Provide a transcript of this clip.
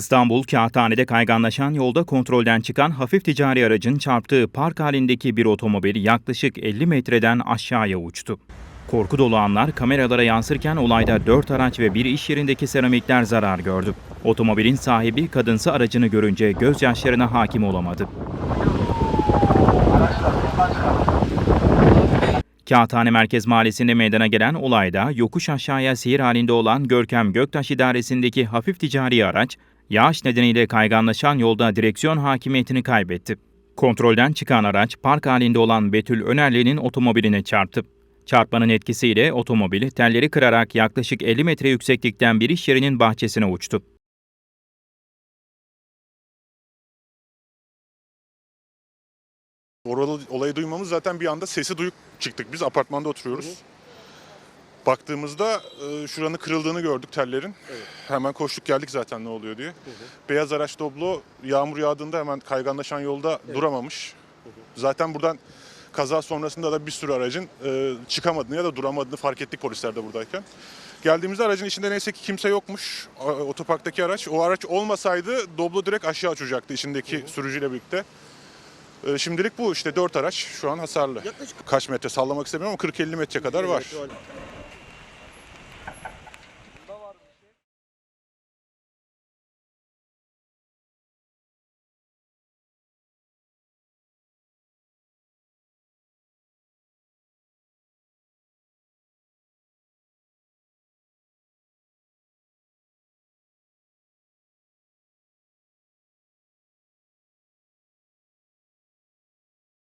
İstanbul Kağıthane'de kayganlaşan yolda kontrolden çıkan hafif ticari aracın çarptığı park halindeki bir otomobil yaklaşık 50 metreden aşağıya uçtu. Korku dolu anlar kameralara yansırken olayda 4 araç ve bir iş yerindeki seramikler zarar gördü. Otomobilin sahibi kadınsı aracını görünce gözyaşlarına hakim olamadı. Kağıthane Merkez Mahallesi'nde meydana gelen olayda yokuş aşağıya seyir halinde olan Görkem Göktaş idaresindeki hafif ticari araç, yağış nedeniyle kayganlaşan yolda direksiyon hakimiyetini kaybetti. Kontrolden çıkan araç park halinde olan Betül Önerli'nin otomobiline çarptı. Çarpmanın etkisiyle otomobil telleri kırarak yaklaşık 50 metre yükseklikten bir iş yerinin bahçesine uçtu. Oralı olayı duymamız zaten bir anda sesi duyup çıktık. Biz apartmanda oturuyoruz. Baktığımızda e, şuranın kırıldığını gördük tellerin. Hemen koştuk geldik zaten ne oluyor diye. Beyaz araç Doblo yağmur yağdığında hemen kayganlaşan yolda duramamış. Zaten buradan kaza sonrasında da bir sürü aracın e, çıkamadığını ya da duramadığını fark ettik polisler de buradayken. Geldiğimizde aracın içinde neyse ki kimse yokmuş. Otoparktaki araç. O araç olmasaydı Doblo direkt aşağı uçacaktı içindeki sürücüyle birlikte. Ee, Şimdilik bu işte 4 araç şu an hasarlı. Yaklaşık Kaç metre sallamak istemiyorum ama 40-50 metre kadar var. var.